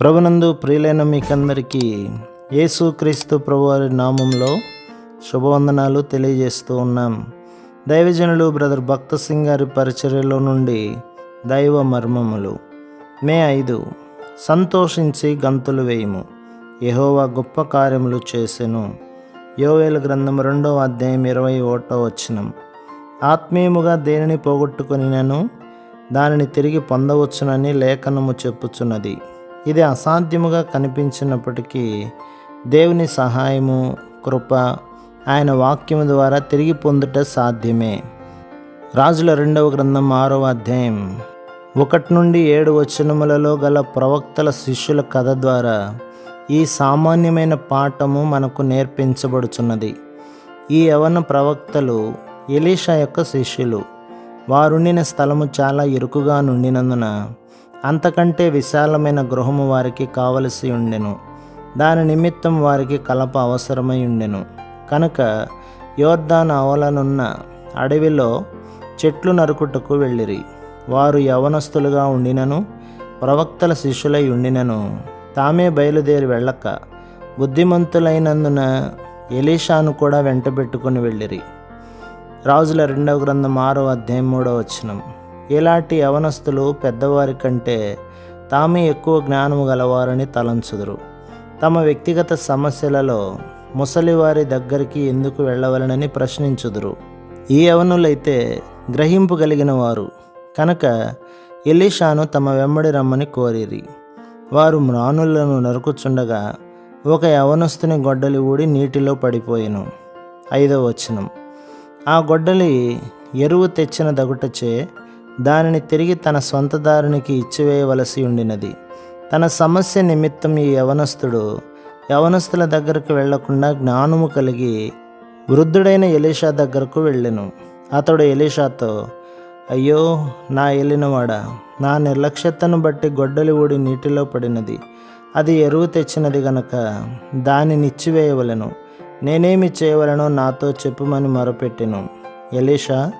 ప్రభునందు ప్రియులైన మీకందరికీ యేసుక్రీస్తు ప్రభువారి నామంలో శుభవందనాలు తెలియజేస్తూ ఉన్నాం. దైవజనులు బ్రదర్ భక్త సింగ్ గారి పరిచర్యలో నుండి దైవ మర్మములు. మే ఐదు సంతోషించి గంతులు వేయము. యహోవా గొప్ప కార్యములు చేసెను. యోవేల గ్రంథం రెండవ అధ్యాయం ఇరవై ఒకటో వచనం. ఆత్మీయముగా దేనిని పోగొట్టుకుని నేను దానిని తిరిగి పొందవచ్చునని లేఖనము చెప్పుచున్నది. ఇది అసాధ్యముగా కనిపించినప్పటికీ దేవుని సహాయము కృప ఆయన వాక్యము ద్వారా తిరిగి పొందుట సాధ్యమే. రాజుల రెండవ గ్రంథం ఆరవ అధ్యాయం. ఒకటి నుండి ఏడు వచనములలో గల ప్రవక్తల శిష్యుల కథ ద్వారా ఈ సామాన్యమైన పాఠము మనకు నేర్పించబడుచున్నది. ఈ యవన ప్రవక్తలు ఎలీషా యొక్క శిష్యులు వారుండిన స్థలము చాలా ఇరుకుగా నుండినందున అంతకంటే విశాలమైన గృహము వారికి కావలసి ఉండెను. దాని నిమిత్తం వారికి కలప అవసరమై ఉండెను. కనుక యోర్ధాన్ అవలనున్న అడవిలో చెట్లు నరుకుటకు వెళ్ళిరి. వారు యవనస్తులుగా ఉండినను ప్రవక్తల శిష్యులై ఉండినను. తామే బయలుదేరి వెళ్ళక బుద్ధిమంతులైనందున ఎలీషాను కూడా వెంటబెట్టుకుని వెళ్ళిరి. రాజుల రెండవ గ్రంథం ఆరో అధ్యాయం మూడవ వచనం. ఇలాంటి యవనస్తులు పెద్దవారి కంటే తామే ఎక్కువ జ్ఞానము గలవారని తలంచుదురు. తమ వ్యక్తిగత సమస్యలలో ముసలివారి దగ్గరికి ఎందుకు వెళ్ళవలనని ప్రశ్నించుదురు. ఈ యవనులైతే గ్రహింపగలిగిన వారు. కనుక ఎలీషాను తమ వెంబడి రమ్మని కోరిరి. వారు మ్రానులను నరుకుచుండగా ఒక యవనస్తుని గొడ్డలి ఊడి నీటిలో పడిపోయాను. ఐదవ వచనం. ఆ గొడ్డలి ఎరువు తెచ్చిన దగుటచే దానిని తిరిగి తన సొంత దారునికి ఇచ్చివేయవలసి ఉండినది. తన సమస్య నిమిత్తం ఈ యవనస్తుడు యవనస్తుల దగ్గరకు వెళ్ళకుండా జ్ఞానము కలిగి వృద్ధుడైన ఎలీషా దగ్గరకు వెళ్ళెను. అతడు ఎలీషాతో అయ్యో నా ఎలినవాడా నా నిర్లక్ష్యతను బట్టి గొడ్డలి ఊడి నీటిలో పడినది. అది ఎరువు తెచ్చినది గనక దానిని ఇచ్చివేయవలెను. నేనేమి చేయవలనో నాతో చెప్పుమని మొరపెట్టెను. ఎలీషా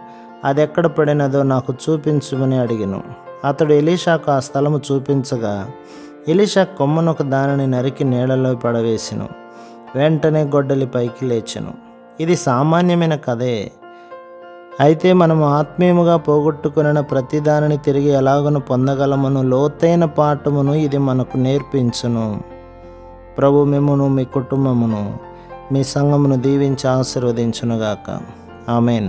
అది ఎక్కడ పడినదో నాకు చూపించుమని అడిగాను. అతడు ఎలీషాకు ఆ స్థలము చూపించగా ఎలీషా కొమ్మనొక దానిని నరికి నీళ్ళలో పడవేసెను. వెంటనే గొడ్డలి పైకి లేచెను. ఇది సామాన్యమైన కథే. అయితే మనము ఆత్మీయముగా పోగొట్టుకున్న ప్రతి దానిని తిరిగి ఎలాగను పొందగలమను లోతైన పాఠమును ఇది మనకు నేర్పించును. ప్రభు మిమ్మును మీ కుటుంబమును మీ సంఘమును దీవించి ఆశీర్వదించునుగాక. ఆమెన్.